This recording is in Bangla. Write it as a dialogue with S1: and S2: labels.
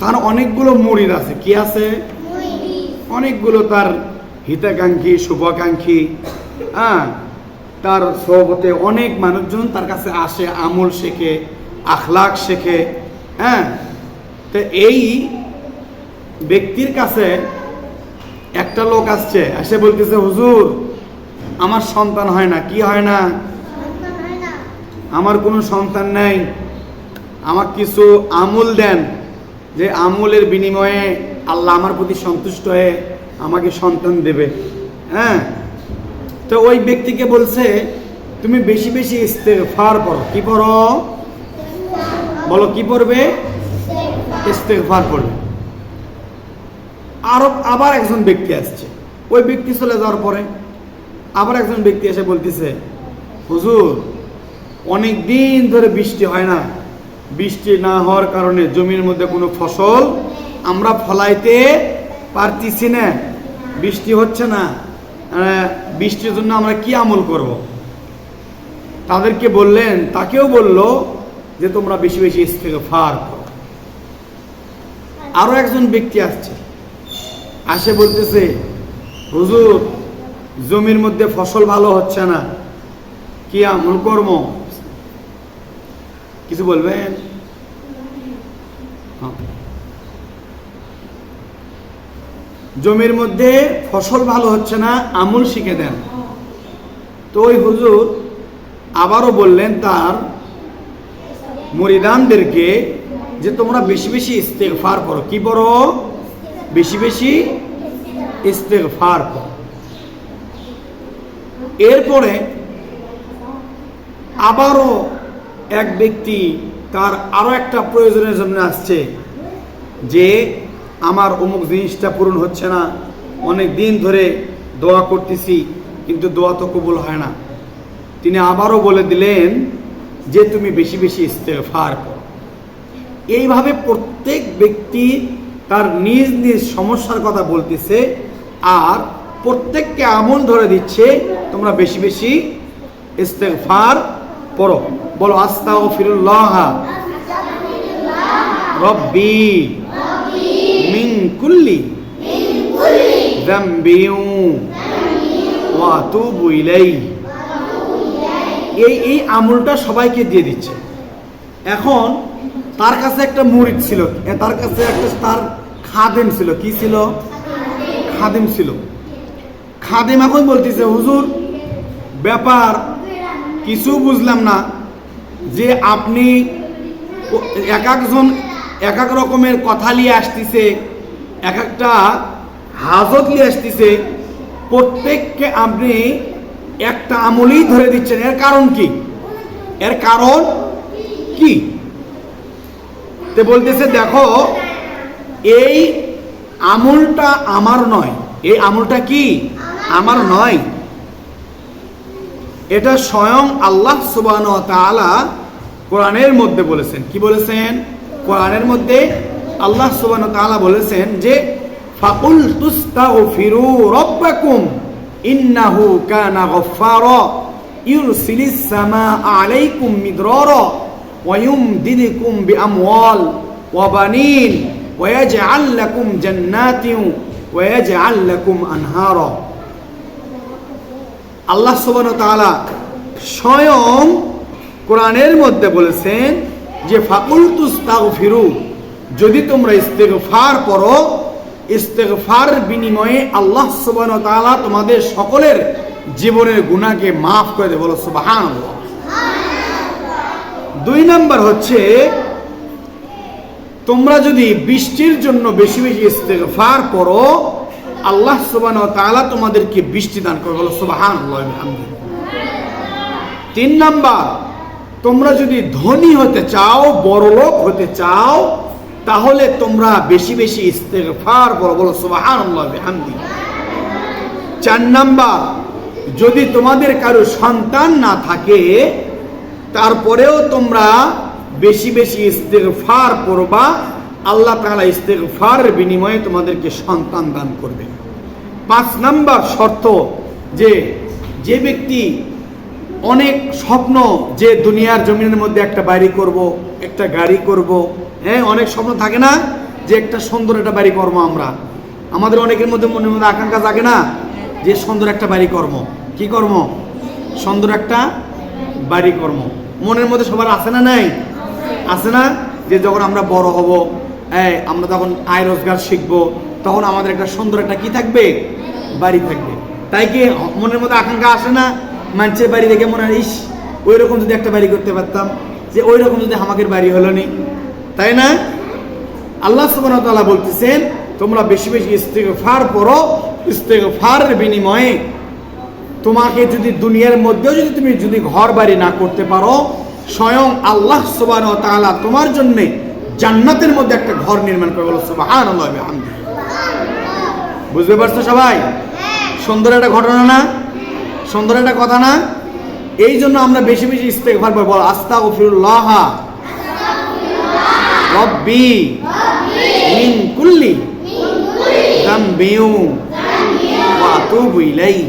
S1: তার অনেকগুলো মুরিদ আছে। কি আছে? অনেকগুলো তার হিতাকাঙ্ক্ষী শুভাকাঙ্ক্ষী হ্যাঁ? তার সহবতে অনেক মানুষজন তার কাছে আসে আমল শেখে আখলাক শেখে হ্যাঁ? তো এই ব্যক্তির কাছে একটা লোক আসছে এসে বলতেছে হুজুর আমার সন্তান হয় না। কি হয় না। আমার কোনো সন্তান নেই। আমাকে কিছু আমল দেন। যে আমলের বিনিময়ে আল্লাহ আমার প্রতি সন্তুষ্ট হয়ে আমাকে সন্তান দেবে। হ্যাঁ? তো ওই ব্যক্তিকে বলছে, তুমি বেশি বেশি ইস্তেগফার করো কি পড়ো? বলো, কি পড়বে? ইস্তেগফার পড়বে। আরও, আবার একজন ব্যক্তি আসছে। ওই ব্যক্তি চলে যাওয়ার পরে আবার একজন ব্যক্তি এসে বলতেছে, হুজুর অনেক দিন ধরে বৃষ্টি হয় না। বৃষ্টি না হওয়ার কারণে জমির মধ্যে কোনো ফসল আমরা ফলাইতে পারতেছি না। বৃষ্টি হচ্ছে না। বৃষ্টির জন্য আমরা কি আমল করব। তাদেরকে বললেন, তাকেও বলল যে তোমরা বেশি বেশি ইস্তেগফার করো। আরও একজন ব্যক্তি আসছে। আসে বলতেছে, হুজুর, জমির মধ্যে ফসল ভালো হচ্ছে না। কি আমল কর্ম কিছু বলবেন? জমির মধ্যে ফসল ভালো হচ্ছে না, আমল শিখে দেন। তো ওই হুজুর আবারও বললেন তার মরিদানদেরকে যে তোমরা বেশি বেশি ইস্তেগফার করো। কি করো বেশি বেশি ইস্তেগফার করো। এরপরে আবারও এক ব্যক্তি তার আরও একটা প্রয়োজনের জন্য আসছে যে আমার অমুক জিনিসটা পূরণ হচ্ছে না। অনেক দিন ধরে দোয়া করতেছি, কিন্তু দোয়া তো কবুল হয় না। তিনি আবারও বলে দিলেন যে তুমি বেশি বেশি ইস্তেফার করো। এইভাবে প্রত্যেক ব্যক্তি তার নিজ নিজ সমস্যার কথা বলতেছে আর প্রত্যেককে আমল ধরে দিচ্ছে, তোমরা বেশি বেশি ইস্তেগফার পড়ো বলো, আস্তাগফিরুল্লাহ, রব্বি। মিন কুল্লি আতুবু ইলাইহি। এই এই আমলটা সবাইকে দিয়ে দিচ্ছে। এখন তার কাছে একটা মুরিদ ছিল তার কাছে একটা তার খাদেম ছিল। কি ছিল? খাদেম ছিল। খাদেম এখন বলতেছে, হুজুর, ব্যাপার কিছু বুঝলাম না যে আপনি এক একজন এক এক রকমের কথা নিয়ে আসতেছে। এক একটা হাজত নিয়ে আসতেছে, প্রত্যেককে আপনি একটা আমলেই ধরে দিচ্ছেন। এর কারণ কি? এর কারণ কি? তে বলতেছে, দেখো, এই আমলটা আমার নয়। এই আমলটা কি? আমার নয়। এটা স্বয়ং আল্লাহ সুবান কোরআনের মধ্যে বলেছেন। কি বলেছেন? কোরআনের মধ্যে আল্লাহ সুবান তাআলা বলেছেন যে, ফাকুল তুস্তাগফিরু রাব্বাকুম ইন্নাহু কানা গফফারা ইউরসিলিস সামা আলাইকুম মিদরারা বানিন ওয়া ইয়াজআল লাকুম জান্নাতিন ওয়া ইয়াজআল লাকুম আনহারা। আল্লাহ সুবান তাআলা স্বয়ং কোরআনের মধ্যে বলেছেন যে, ফাকুল তুস্তাগফিরু যদি তোমরা ইস্তেগফার পড়ো, ইস্তেগফার বিনিময়ে আল্লাহ সুবান তাআলা তোমাদের সকলের জীবনের গুণাকে মাফ করে দেবে সুবহানাল্লাহ। দুই নাম্বার হচ্ছে, তোমরা যদি বৃষ্টির জন্য বেশি বেশি ইস্তেগফার করো আল্লাহ সুবহানাহু ওয়া তাআলা তোমাদেরকে বৃষ্টি দান করে বলো সুবাহান তিন নাম্বার, তোমরা যদি ধনী হতে চাও, বড়লোক হতে চাও তাহলে তোমরা বেশি বেশি ইস্তেগফার করো, বলো সুবহানাল্লাহ বিহামদিহি চার নাম্বার, যদি তোমাদের কারও সন্তান না থাকে, তারপরেও তোমরা বেশি বেশি ইস্তেগফার করবা, আল্লাহ তাআলা ইস্তেগফারের বিনিময়ে তোমাদেরকে সন্তান দান করবে। পাঁচ নাম্বার শর্ত যে যে ব্যক্তি অনেক স্বপ্ন যে দুনিয়ার জমিনের মধ্যে একটা বাড়ি করব, একটা গাড়ি করব। হ্যাঁ অনেক স্বপ্ন থাকে না যে একটা সুন্দর একটা বাড়ি কর্ম আমরা। আমাদের অনেকের মধ্যে মনের মধ্যে আকাঙ্ক্ষা থাকে না যে সুন্দর একটা বাড়ি কর্ম কি কর্ম সুন্দর একটা বাড়ি কর্ম মনের মধ্যে সবার আছে না নাই? আছে না? যে যখন আমরা বড় হব হ্যাঁ আমরা তখন আয় রোজগার শিখব, তখন আমাদের একটা সুন্দর একটা কি থাকবে? বাড়ি থাকবে। তাই কি মনের মধ্যে আকাঙ্ক্ষা আসে না মানুষের বাড়ি দেখে মনে হয় ইস ওই রকম যদি একটা বাড়ি করতে পারতাম যে ওই রকম যদি আমাদের বাড়ি হলো নি। তাই না? আল্লাহ সুবহানাহু বলতেছেন তোমরা বেশি বেশি ইস্তেগফার পড়ো ইস্তেগফারের বিনিময়ে তোমাকে যদি দুনিয়ার মধ্যেও যদি তুমি যদি ঘর বাড়ি না করতে পারো স্বয়ং আল্লাহ সুবহানাহু ওয়া তাআলা তোমার জন্য জান্নাতের মধ্যে একটা ঘর নির্মাণ করে বলো ওয়া বুঝতে পারছ সবাই? সুন্দর একটা ঘটনা না? সুন্দর একটা কথা না? এই জন্য আমরা বেশি বেশি ইস্তেকভার পাবো আস্তা আস্তাগফিরুল্লাহ। রব্বি মিন কুল্লি যামবিউ ওয়া তু ইলাইহি।